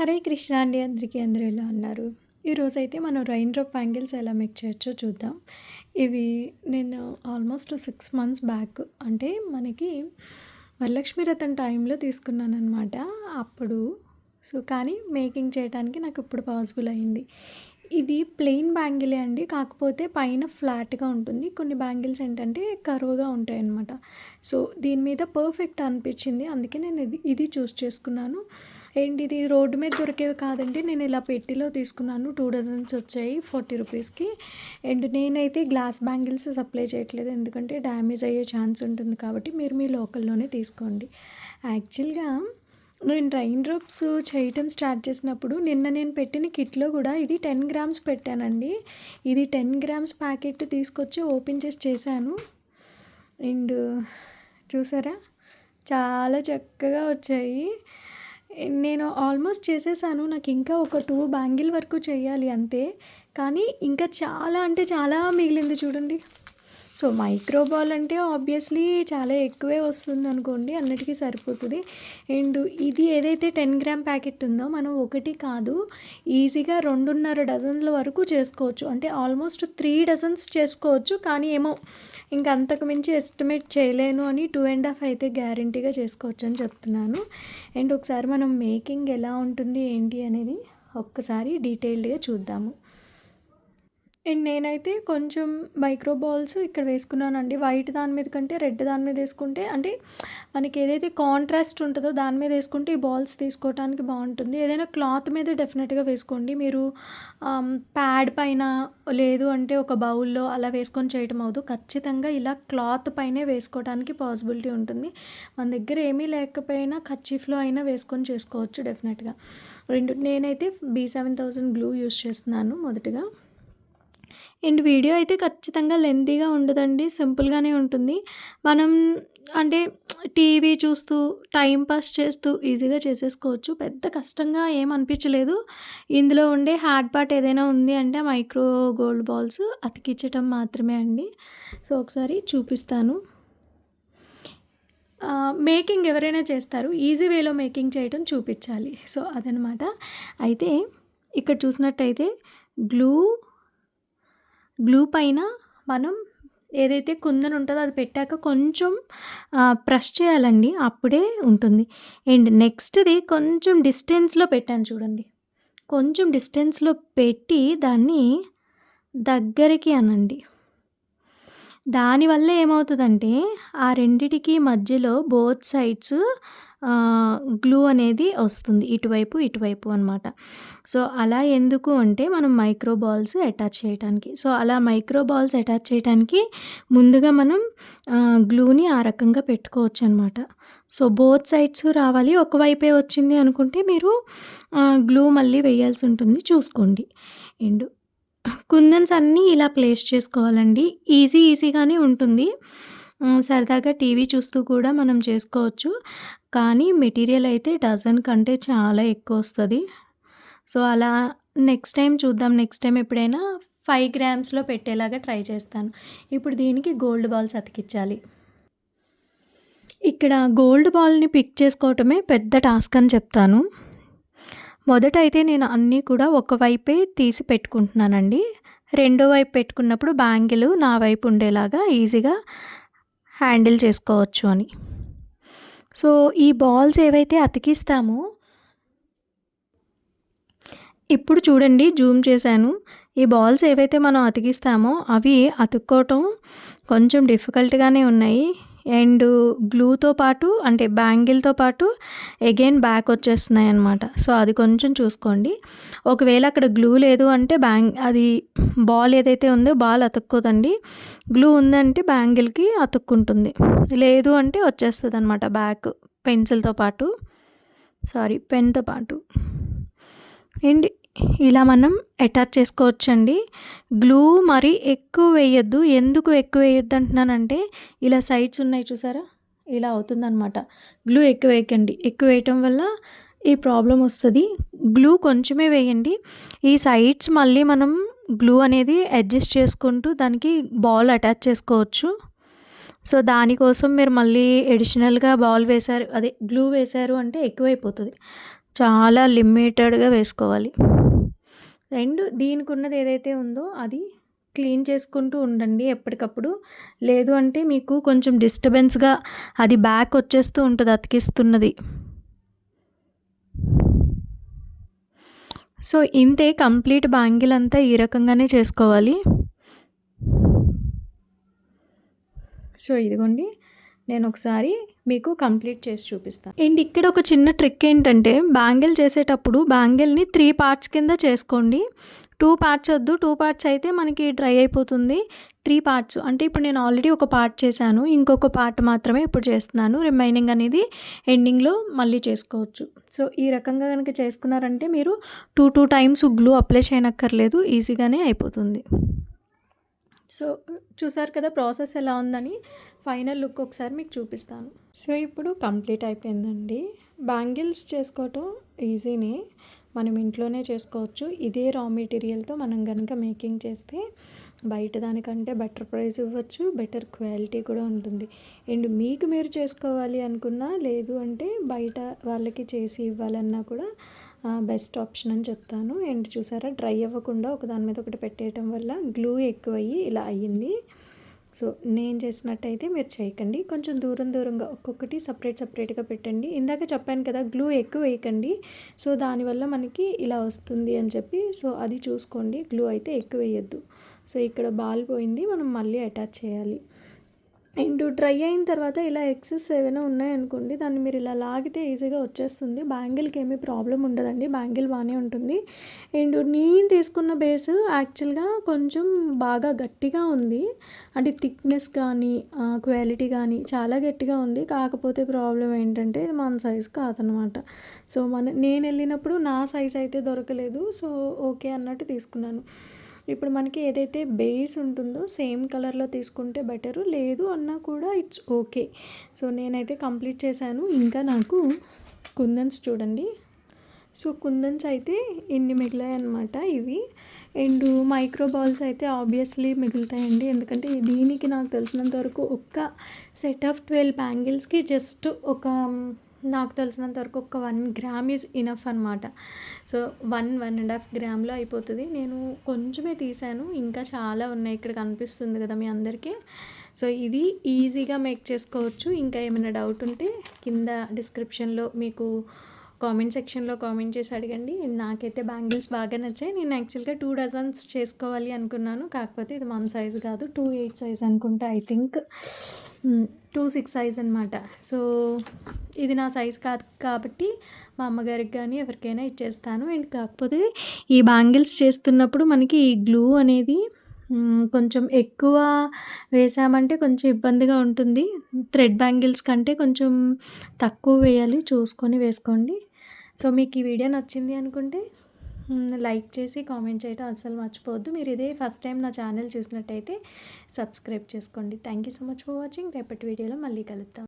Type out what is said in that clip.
హరే కృష్ణ అండి అందరికీ అందరూ ఎలా ఉన్నారు? ఈరోజైతే మనం రైన్ డ్రాప్ బ్యాంగిల్స్ ఎలా మేక్ చేయొచ్చో చూద్దాం. ఇవి నేను ఆల్మోస్ట్ సిక్స్ మంత్స్ బ్యాక్ అంటే మనకి వరలక్ష్మి రథం టైంలో తీసుకున్నాను అనమాట అప్పుడు సో కానీ మేకింగ్ చేయడానికి నాకు ఇప్పుడు పాసిబుల్ అయింది. ఇది ప్లెయిన్ బ్యాంగిలే అండి కాకపోతే పైన ఫ్లాట్గా ఉంటుంది. కొన్ని బ్యాంగిల్స్ ఏంటంటే కరువుగా ఉంటాయి అన్నమాట సో దీని మీద పర్ఫెక్ట్ అనిపించింది. అందుకే నేను ఇది ఇది చూస్ చేసుకున్నాను. ఏంటి ఇది రోడ్డు మీద దొరికేవి కాదండి. నేను ఇలా పెట్టిలో తీసుకున్నాను. టూ డజన్స్ వచ్చాయి ఫార్టీ రూపీస్కి. అండ్ నేనైతే గ్లాస్ బ్యాంగిల్స్ సప్లై చేయట్లేదు. ఎందుకంటే డ్యామేజ్ అయ్యే ఛాన్స్ ఉంటుంది కాబట్టి మీరు మీ లోకల్లోనే తీసుకోండి. యాక్చువల్గా నేను రైన్ డ్రాప్స్ చేయటం స్టార్ట్ చేసినప్పుడు నిన్న నేను పెట్టిన కిట్లో కూడా ఇది టెన్ గ్రామ్స్ పెట్టానండి. ఇది టెన్ గ్రామ్స్ ప్యాకెట్ తీసుకొచ్చి ఓపెన్ చేసి చేశాను. అండ్ చూసారా? చాలా చక్కగా వచ్చాయి. నేను ఆల్మోస్ట్ చేసేసాను. నాకు ఇంకా ఒక టూ బ్యాంగిల్ వరకు చేయాలి అంతే. కానీ ఇంకా చాలా అంటే చాలా మిగిలింది చూడండి. సో మైక్రో బాల్ అంటే ఆబ్వియస్లీ చాలా ఎక్కువే వస్తుంది అనుకోండి అన్నిటికీ సరిపోతుంది. అండ్ ఇది ఏదైతే టెన్ గ్రామ్ ప్యాకెట్ ఉందో మనం ఒకటి కాదు ఈజీగా రెండున్నర డజన్ల వరకు చేసుకోవచ్చు. అంటే ఆల్మోస్ట్ త్రీ డజన్స్ చేసుకోవచ్చు కానీ ఏమో ఇంకా అంతకు మించి ఎస్టిమేట్ చేయలేను అని టూ అండ్ హాఫ్ అయితే గ్యారంటీగా చేసుకోవచ్చు అని చెప్తున్నాను. అండ్ ఒకసారి మనం మేకింగ్ ఎలా ఉంటుంది ఏంటి అనేది ఒక్కసారి డీటెయిల్డ్గా చూద్దాము. అండ్ నేనైతే కొంచెం మైక్రో బాల్స్ ఇక్కడ వేసుకున్నానండి. వైట్ దాని మీద కంటే రెడ్ దాని మీద వేసుకుంటే అంటే మనకి ఏదైతే కాంట్రాస్ట్ ఉంటుందో దాని మీద వేసుకుంటే ఈ బాల్స్ తీసుకోవడానికి బాగుంటుంది. ఏదైనా క్లాత్ మీద డెఫినెట్గా వేసుకోండి. మీరు ప్యాడ్ పైన లేదు అంటే ఒక బౌల్లో అలా వేసుకొని చేయటం అవ్వదు. ఖచ్చితంగా ఇలా క్లాత్ పైనే వేసుకోవడానికి పాసిబిలిటీ ఉంటుంది. మన దగ్గర ఏమీ లేకపోయినా కచ్చిఫ్లో అయినా వేసుకొని చేసుకోవచ్చు డెఫినెట్గా. రెండు నేనైతే B seven thousand glue use చేస్తున్నాను మొదటగా. అండ్ వీడియో అయితే ఖచ్చితంగా లెంతీగా ఉండదండి సింపుల్గానే ఉంటుంది. మనం అంటే టీవీ చూస్తూ టైం పాస్ చేస్తూ ఈజీగా చేసేసుకోవచ్చు. పెద్ద కష్టంగా ఏం అనిపించలేదు. ఇందులో ఉండే హార్డ్ పార్ట్ ఏదైనా ఉంది అంటే మైక్రో గోల్డ్ బాల్స్ అతికించటం మాత్రమే అండి. సో ఒకసారి చూపిస్తాను. మేకింగ్ ఎవరైనా చేస్తారు ఈజీ వేలో మేకింగ్ చేయడం చూపించాలి. సో అదనమాట. అయితే ఇక్కడ చూసినట్టయితే గ్లూ గ్లూ పైన మనం ఏదైతే కుందన్ ఉంటుందో అది పెట్టాక కొంచెం ప్రెస్ చేయాలండి. అప్పుడే ఉంటుంది. అండ్ నెక్స్ట్ది కొంచెం డిస్టెన్స్లో పెట్టాను చూడండి. కొంచెం డిస్టెన్స్లో పెట్టి దాన్ని దగ్గరికి అనండి. దానివల్ల ఏమవుతుందంటే ఆ రెండిటికి మధ్యలో బోత్ సైడ్స్ గ్లూ అనేది వస్తుంది ఇటువైపు ఇటువైపు అనమాట సో అలా ఎందుకు అంటే మనం మైక్రో బాల్స్ అటాచ్ చేయడానికి సో అలా మైక్రో బాల్స్ అటాచ్ చేయడానికి ముందుగా మనం గ్లూని ఆ రకంగా పెట్టుకోవచ్చు అనమాట సో బోత్ సైడ్స్ రావాలి. ఒకవైపే వచ్చింది అనుకుంటే మీరు గ్లూ మళ్ళీ వేయాల్సి ఉంటుంది. చూసుకోండి. ఎండు. కుందన్స్ అన్నీ ఇలా ప్లేస్ చేసుకోవాలండి. ఈజీ ఈజీగానే ఉంటుంది. సరదాగా టీవీ చూస్తూ కూడా మనం చేసుకోవచ్చు. కానీ మెటీరియల్ అయితే డజన్ కంటే చాలా ఎక్కువ వస్తుంది సో అలా నెక్స్ట్ టైం చూద్దాం. నెక్స్ట్ టైం ఎప్పుడైనా ఫైవ్ గ్రామ్స్లో పెట్టేలాగా ట్రై చేస్తాను. ఇప్పుడు దీనికి గోల్డ్ బాల్స్ అతికించాలి ఇక్కడ గోల్డ్ బాల్ని పిక్ చేసుకోవటమే పెద్ద టాస్క్ అని చెప్తాను. మొదట అయితే నేను అన్నీ కూడా ఒకవైపే తీసి పెట్టుకుంటున్నానండి. రెండో వైపు పెట్టుకున్నప్పుడు బ్యాంగిల్ నా వైపు ఉండేలాగా ఈజీగా హ్యాండిల్ చేసుకోవచ్చు అని. సో ఈ బాల్స్ ఏవైతే అతికిస్తామో ఇప్పుడు చూడండి జూమ్ చేశాను. ఈ బాల్స్ ఏవైతే మనం అతికిస్తామో అవి అతుక్కోవటం కొంచెం డిఫికల్ట్గానే ఉన్నాయి. అండ్ గ్లూతో పాటు అంటే బ్యాంగిల్తో పాటు అగైన్ బ్యాక్ వచ్చేస్తున్నాయి అనమాట సో అది కొంచెం చూసుకోండి. ఒకవేళ అక్కడ గ్లూ లేదు అంటే బ్యాంగ్ అది బాల్ ఏదైతే ఉందో బాల్ అతుక్కోదండి. గ్లూ ఉందంటే బ్యాంగిల్కి అతుక్కుంటుంది. లేదు అంటే వచ్చేస్తుంది అనమాట బ్యాక్ పెన్సిల్తో పాటు. సారీ పెన్తో పాటు. అండ్ ఇలా మనం అటాచ్ చేసుకోవచ్చండి. గ్లూ మరి ఎక్కువ వేయొద్దు. ఎందుకు ఎక్కువ వేయొద్దు అంటున్నానంటే ఇలా సైడ్స్ ఉన్నాయి చూసారా? ఇలా అవుతుందన్నమాట. గ్లూ ఎక్కువ వేయకండి. ఎక్కువ వేయటం వల్ల ఈ ప్రాబ్లం వస్తుంది. గ్లూ కొంచెమే వేయండి. ఈ సైడ్స్ మళ్ళీ మనం గ్లూ అనేది అడ్జస్ట్ చేసుకుంటూ దానికి బాల్ అటాచ్ చేసుకోవచ్చు. సో దానికోసం మీరు మళ్ళీ ఎడిషనల్గా బాల్ వేశారు. అదే గ్లూ వేశారు అంటే ఎక్కువైపోతుంది. చాలా లిమిటెడ్గా వేసుకోవాలి. రెండు దీనికి ఉన్నది ఏదైతే ఉందో అది క్లీన్ చేసుకుంటూ ఉండండి ఎప్పటికప్పుడు. లేదు అంటే మీకు కొంచెం డిస్టర్బెన్స్గా అది బ్యాక్ వచ్చేస్తూ ఉంటుంది అతికిస్తున్నది. సో ఇంతే కంప్లీట్ బ్యాంగిల్ అంతా ఈ రకంగానే చేసుకోవాలి. సో ఇదిగోండి. నేను ఒకసారి మీకు కంప్లీట్ చేసి చూపిస్తాను. అండ్ ఇక్కడ ఒక చిన్న ట్రిక్ ఏంటంటే బ్యాంగిల్ చేసేటప్పుడు బ్యాంగిల్ని త్రీ పార్ట్స్ కింద చేసుకోండి. టూ పార్ట్స్ వద్దు టూ పార్ట్స్ అయితే మనకి డ్రై అయిపోతుంది. త్రీ పార్ట్స్ అంటే ఇప్పుడు నేను ఆల్రెడీ ఒక పార్ట్ చేశాను ఇంకొక పార్ట్ మాత్రమే ఇప్పుడు చేస్తున్నాను. రిమైనింగ్ అనేది ఎండింగ్లో మళ్ళీ చేసుకోవచ్చు. సో ఈ రకంగా కనుక చేసుకున్నారంటే మీరు two two times glue apply చేయనక్కర్లేదు ఈజీగానే అయిపోతుంది. సో చూసారు కదా ప్రాసెస్ ఎలా ఉందని? ఫైనల్ లుక్ ఒకసారి మీకు చూపిస్తాను. సో ఇప్పుడు కంప్లీట్ అయిపోయిందండి. బ్యాంగిల్స్ చేసుకోవటం ఈజీనే. మనం ఇంట్లోనే చేసుకోవచ్చు. ఇదే రా మెటీరియల్తో మనం కనుక మేకింగ్ చేస్తే బయట దానికంటే బెటర్ ప్రైస్ ఇవ్వచ్చు బెటర్ క్వాలిటీ కూడా ఉంటుంది. అండ్ మీకు మీరు చేసుకోవాలి అనుకున్నా లేదు అంటే బయట వాళ్ళకి చేసి ఇవ్వాలన్నా కూడా బెస్ట్ ఆప్షన్ అని చెప్తాను. అండ్ చూసారా? డ్రై అవ్వకుండా ఒక దాని మీద ఒకటి పెట్టేయటం వల్ల గ్లూ ఎక్కువయ్యి ఇలా అయ్యింది. సో నేను చేసినట్టయితే మీరు చేయకండి. కొంచెం దూరం దూరంగా ఒక్కొక్కటి సపరేట్ సపరేట్గా పెట్టండి. ఇందాక చెప్పాను కదా గ్లూ ఎక్కువ వేయకండి. సో దానివల్ల మనకి ఇలా వస్తుంది అని చెప్పి. సో అది చూసుకోండి. గ్లూ అయితే ఎక్కువ వేయద్దు. సో ఇక్కడ బాల్ పోయింది. మనం మళ్ళీ అటాచ్ చేయాలి. అండ్ డ్రై అయిన తర్వాత ఇలా ఎక్సెస్ ఏమైనా ఉన్నాయనుకోండి దాన్ని మీరు ఇలా లాగితే ఈజీగా వచ్చేస్తుంది. బ్యాంగిల్కి ఏమీ ప్రాబ్లం ఉండదండి. బ్యాంగిల్ బాగానే ఉంటుంది. అండ్ నేను తీసుకున్న బేస్ యాక్చువల్గా కొంచెం బాగా గట్టిగా ఉంది. అంటే థిక్నెస్ కానీ క్వాలిటీ కానీ చాలా గట్టిగా ఉంది. కాకపోతే ప్రాబ్లం ఏంటంటే ఇది మన సైజ్ కాదనమాట. సో మన నేను వెళ్ళినప్పుడు నా సైజ్ అయితే దొరకలేదు. సో ఓకే అన్నట్టు తీసుకున్నాను. ఇప్పుడు మనకి ఏదైతే బేస్ ఉంటుందో సేమ్ కలర్లో తీసుకుంటే బెటరు. లేదు అన్నా కూడా ఇట్స్ ఓకే. సో నేనైతే కంప్లీట్ చేశాను. ఇంకా నాకు కుందన్స్ చూడండి. సో కుందన్స్ అయితే ఇన్ని మిగిలాయి అనమాట ఇవి. అండ్ మైక్రో బాల్స్ అయితే ఆబ్వియస్లీ మిగులుతాయండి. ఎందుకంటే దీనికి నాకు తెలిసినంత వరకు ఒక్క సెట్ ఆఫ్ ట్వెల్వ్ బ్యాంగిల్స్కి జస్ట్ ఒక నాకు తెలిసినంత వరకు ఒక వన్ గ్రామ్ ఈజ్ ఇనఫ్ అనమాట so one one and half గ్రామ్లో అయిపోతుంది. నేను కొంచెమే తీసాను. ఇంకా చాలా ఉన్నాయి ఇక్కడ కనిపిస్తుంది కదా మీ అందరికీ. సో ఇది ఈజీగా మేక్ చేసుకోవచ్చు. ఇంకా ఏమైనా డౌట్ ఉంటే కింద డిస్క్రిప్షన్లో మీకు కామెంట్ సెక్షన్లో కామెంట్ చేసి అడగండి. నాకైతే బ్యాంగిల్స్ బాగా నచ్చాయి. నేను యాక్చువల్గా టూ డజన్స్ చేసుకోవాలి అనుకున్నాను. కాకపోతే ఇది వన్ సైజ్ కాదు. టూ ఎయిట్ సైజ్ అనుకుంటా I think two six size అనమాట సో ఇది నా సైజ్ కాదు కాబట్టి మా అమ్మగారికి కానీ ఎవరికైనా ఇచ్చేస్తాను. అండ్ కాకపోతే ఈ బ్యాంగిల్స్ చేస్తున్నప్పుడు మనకి ఈ గ్లూ అనేది కొంచెం ఎక్కువ వేసామంటే కొంచెం ఇబ్బందిగా ఉంటుంది. థ్రెడ్ బ్యాంగిల్స్ కంటే కొంచెం తక్కువ వేయాలి. చూసుకొని వేసుకోండి. సో మీకు ఈ వీడియో నచ్చింది అనుకుంటే లైక్ చేసి కామెంట్ చేయడం అస్సలు మర్చిపోవద్దు. మీరు ఇదే ఫస్ట్ టైం నా ఛానల్ చూసినట్టయితే సబ్స్క్రైబ్ చేసుకోండి. Thank you so much for watching. రేపటి వీడియోలో మళ్ళీ కలుద్దాం.